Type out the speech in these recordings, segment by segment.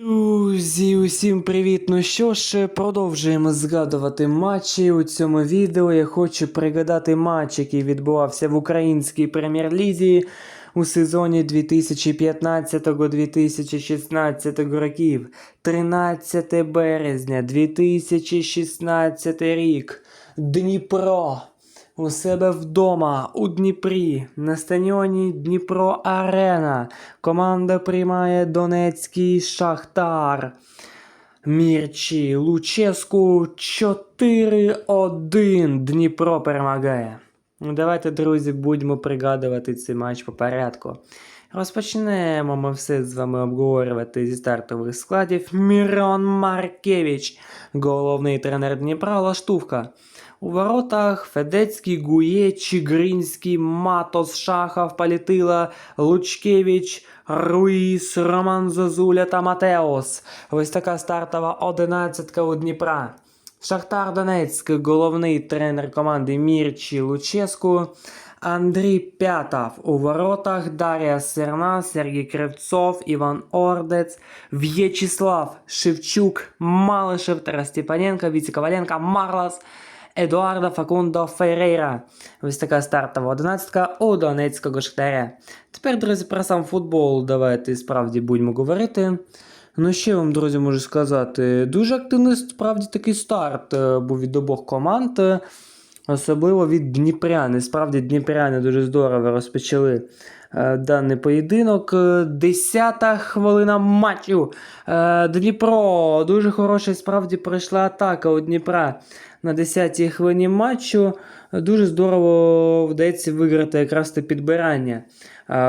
Друзі, усім привіт! Ну що ж, продовжуємо згадувати матчі. У цьому відео я хочу пригадати матч, який відбувався в українській прем'єр-лізі у сезоні 2015-2016 років. 13 березня 2016 рік. Дніпро. У себе вдома у Дніпрі на стадіоні Дніпро Арена. Команда приймає Донецький Шахтар. Мірчі Луческу 4-1. Дніпро перемагає. Давайте, друзі, будемо пригадувати цей матч по порядку. Розпочнемо ми все з вами обговорювати зі стартових складів. Мірон Маркевич, головний тренер Дніпра, Лаштувка. У воротах Федецький, Гує, Чигринський, Матос, Шахов, Політила, Лучкевич, Руїс, Роман Зозуля та Матеос. Ось така стартова одинадцятка у Дніпра. Шахтар Донецьк, головний тренер команди Мірчі Луческу. Андрій П'ятов у воротах, Дар'я Серна, Сергій Кривцов, Іван Ордець, В'ячеслав Шевчук, Малишев, Тарас Степаненко, Віці Коваленко, Марлас, Едуардо Факундо Феррейра. Ось така стартова одинадцятка у Донецького Шахтаря. Тепер, друзі, про сам футбол давайте справді будемо говорити. Ну, що вам, друзі, можу сказати? Дуже активний справді такий старт е, був від обох команд. Особливо від Дніпряни. Справді Дніпряни дуже здорово розпочали е, даний поєдинок. Е, Десята хвилина матчу. Е, Дніпро. Дуже хороша справді пройшла атака у Дніпра на 10-й хвилині матчу. Дуже здорово вдається виграти якраз те підбирання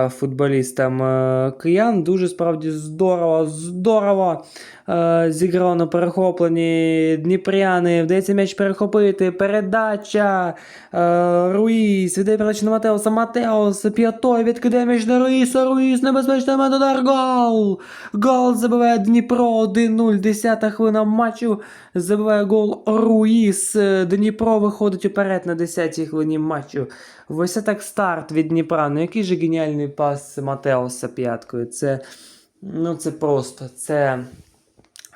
футболістам е, киян. Дуже справді здорово, здорово е, зіграв на перехопленні Дніпряни. Вдається м'яч перехопити. Передача. Е, Руїс. Віддає передачу на Матеуса. Матеус. П'ятой відкидає м'яч на Руїса. Руїс. Небезпечний момент. Удар. Гол. Гол забиває Дніпро 1-0. Десята хвилина матчу. Забиває гол Руїс. Е, Дніпро виходить уперед на 10-й хвилині матчу. Ось це так старт від Дніпра. Ну який же геніальний пас Матеуса п'яткою. Це, ну, це просто. Це,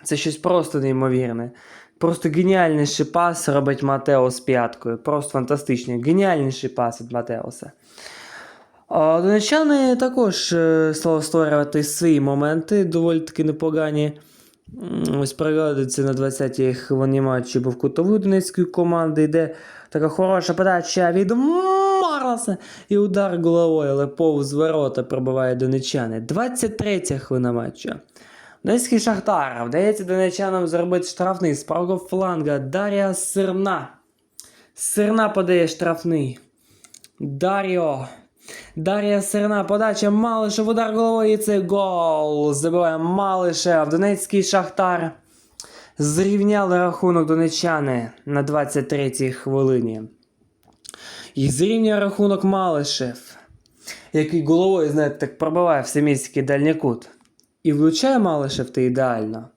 це щось просто неймовірне. Просто геніальніший пас робить Матеос п'яткою. Просто фантастичний. Геніальніший пас від Матеоса. Донечани також е, стали створювати свої моменти, доволі таки непогані. Ось пригадується на 20-й хвилині матчі був кутовий Донецької команди, йде така хороша подача від Марласа і удар головою, але повз ворота пробиває донечани. 23 хвилина матчу. Донецький Шахтар вдається донечанам зробити штрафний з правого фланга Дар'я Сирна. Сирна подає штрафний. Дар'йо. Дар'я Сирна, подача Малишев, удар головою і це гол. Забиває Малишев. Донецький Шахтар. Зрівняли рахунок донечани на 23-й хвилині. І зрівнює рахунок Малишев, який головою, знаєте, так пробиває в семійський дальній кут. І влучає Малишев ти ідеально.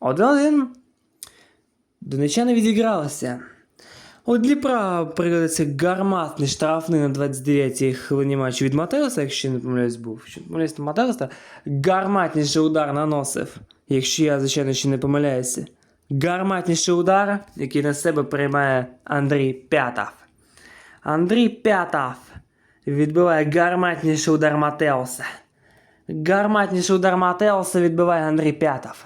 Один-один. Донечани відігралися. У Дніпра пригодиться гарматний штрафний на 29-й хвилині матчу від Матеуса, якщо не помиляюсь, був. Якщо то Матеуса гарматніший удар наносив, якщо я, звичайно, ще не помиляюся. Гарматніший удар, який на себе приймає Андрій П'ятов. Андрій П'ятов відбиває гарматніший удар Матеуса. Гарматніший удар Матеуса відбиває Андрій П'ятов.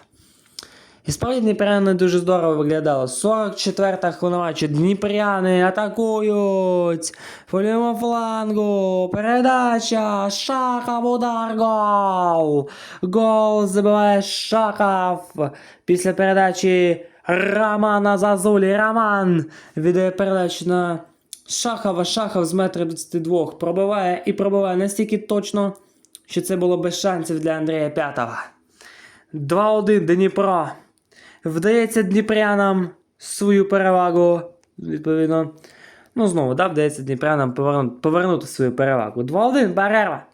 І справді Дніпряни дуже здорово виглядало. 44-та хвилина. Дніпряни атакують. По флангу. Передача. Шахов удар. Гол. Гол забиває Шахов. Після передачі Романа Зазулі. Роман віддає передачу на Шахова. Шахов з метра 22 пробиває і пробиває настільки точно, що це було без шансів для Андрія П'ятова. 2-1 Дніпро. Вдається Дніпрянам свою перевагу. Відповідно. Ну, знову, да, вдається Дніпрянам повернути, повернути свою перевагу. 2-1, перерва.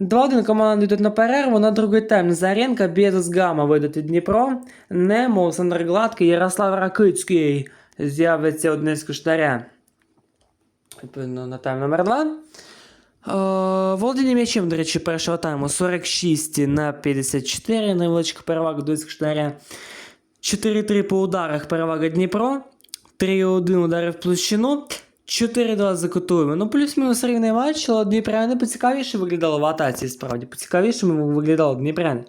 2-1 команди йдуть на перерву. На другий тайм Заренка, Безос Гама від Дніпро. Немо, Олександр Гладкий, Ярослав Ракицький з'явиться одне з куштаря. Відповідно, на тайм номер 2. Е, володіння м'ячем, до речі, першого тайму 46 на 54. Невеличка перевага до Іскштаря. 4-3 по ударах перевага Дніпро. 3-1 удари в площину. 4-2 за закотуємо. Ну, плюс-мінус рівний матч, але Дніпряни поцікавіше виглядало в атаці, справді. Поцікавіше виглядало Дніпряни.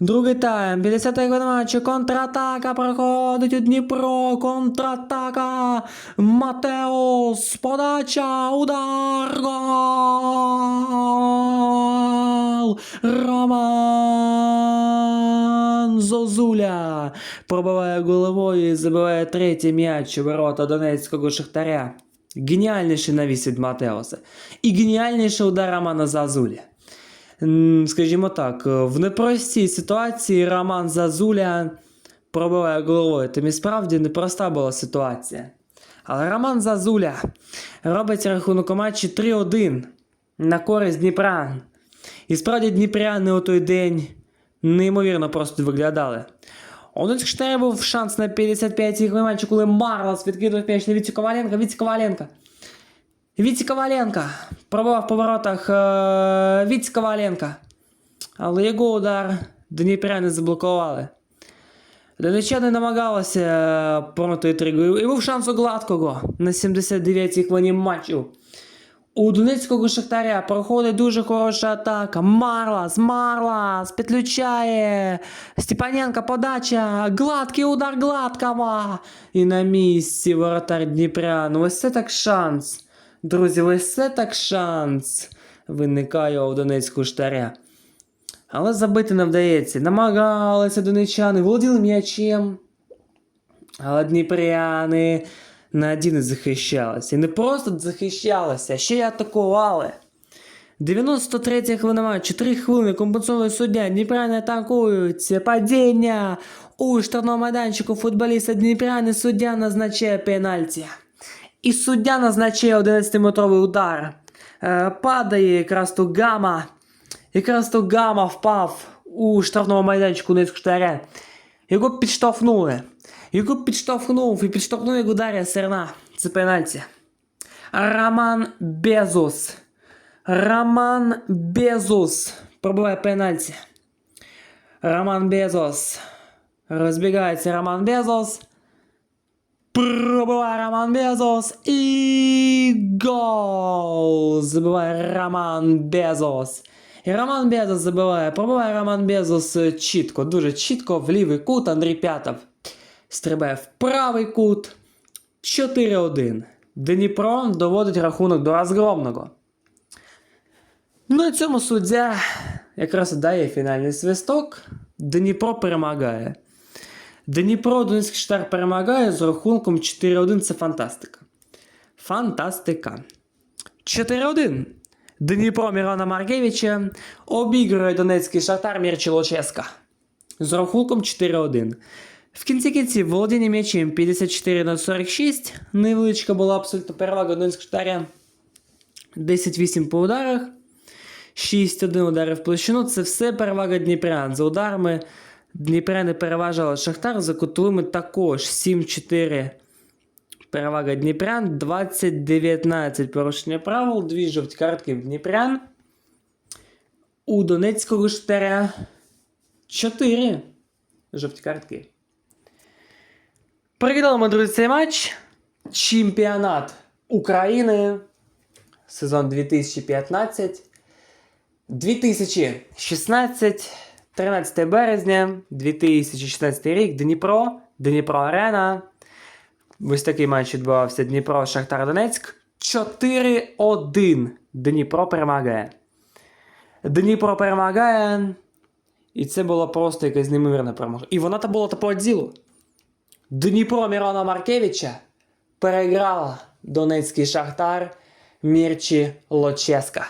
Другий тайм, 50 хвилин матчу, контратака проходить у Дніпро, контратака, Матеус, подача, удар, гол, Роман Зозуля пробиває головою і забиває третій м'яч у ворота Донецького Шахтаря. Геніальніший навіс від Матеуса. І геніальніший удар Романа Зазулі. Скажімо так, в непростій ситуації Роман Зазуля пробиває головою. Тим і справді непроста була ситуація. Але Роман Зазуля робить рахунок у матчі 3-1 на користь Дніпра. І справді Дніпряни у той день неймовірно просто виглядали. У них був шанс на 55-й матчі, коли Марлос відкидав м'яч на Віці Коваленка. Віці Коваленка. Віці Коваленка пробував в поворотах е, Віці Коваленка. Але його удар Дніпряни заблокували. Донеччани намагалися е, проти інтригу. І був шанс у гладкого на 79-й хвилині матчу. У Донецького Шахтаря проходить дуже хороша атака. Марлас, Марлас, підключає. Степаненко подача. Гладкий удар гладкого. І на місці воротар Дніпря. Ну ось це так шанс. Друзі, це так шанс. Виникає у Донецького Шахтаря. Але забити не вдається. Намагалися донечани, володіли м'ячем. Але дніпряни надійно захищалися. І не просто захищалися, а ще й атакували. 93 хвилина матчу, 3 хвилини компенсовує суддя. Дніпряни атакують. Падіння у штрафному майданчику футболіста Дніпряни суддя назначає пенальті. І суддя назначає 11-метровий удар. Е, падає якраз то гама. Якраз то гама впав у штрафному майданчику Донецького Штаря. Його підштовхнули. Його підштовхнув і підштовхнув його Дар'я Серна. Це пенальті. Роман Безус. Роман Безус пробиває пенальті. Роман Безос. Розбігається Роман Безос. Пробиває Роман Безос. І гол! Забиває Роман Безос. І Роман Безос забиває. Пробиває Роман Безос е, чітко, дуже чітко в лівий кут Андрій П'ятов. Стрибає в правий кут. 4-1. Дніпро доводить рахунок до розгромного. На цьому суддя якраз дає фінальний свисток. Дніпро перемагає. Дніпро Донецький Штар перемагає з рахунком 4-1. Це фантастика. Фантастика. 4-1. Дніпро Мірона Маркевича обігрує Донецький Шахтар Мірчі Луческа з рахунком 4-1. В кінці кінців володіння м'ячем 54 на 46. Невеличка була абсолютно перевага Донецького Шахтаря. 10-8 по ударах. 6-1 удари в площину. Це все перевага Дніпрян. За ударами Дніпряни переважали Шахтар, за кутовими також 7-4. Перевага Дніпрян. 20-19 порушення правил. Дві жовті картки в Дніпрян. У Донецького Шахтаря 4 жовті картки. Переглядаємо, друзі, цей матч. Чемпіонат України. Сезон 2015. 2016. 13 березня 2016 рік. Дніпро. Дніпро Арена. Ось такий матч відбувався Дніпро Шахтар Донецьк. 4-1. Дніпро перемагає. Дніпро перемагає. І це було просто якась неймовірна перемога. І вона та була та по ділу. Дніпро Мірона Маркевича переграла Донецький Шахтар Мірчі Лоческа.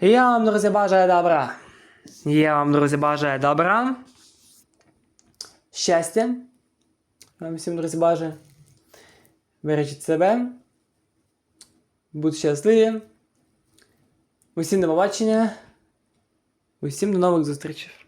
Я вам, друзі, бажаю добра. Я вам, друзі, бажаю добра. Щастя. Вам всім, друзі, бажаю. Бережіть себе. Будьте щасливі. Усім до побачення. Усім до нових зустрічей.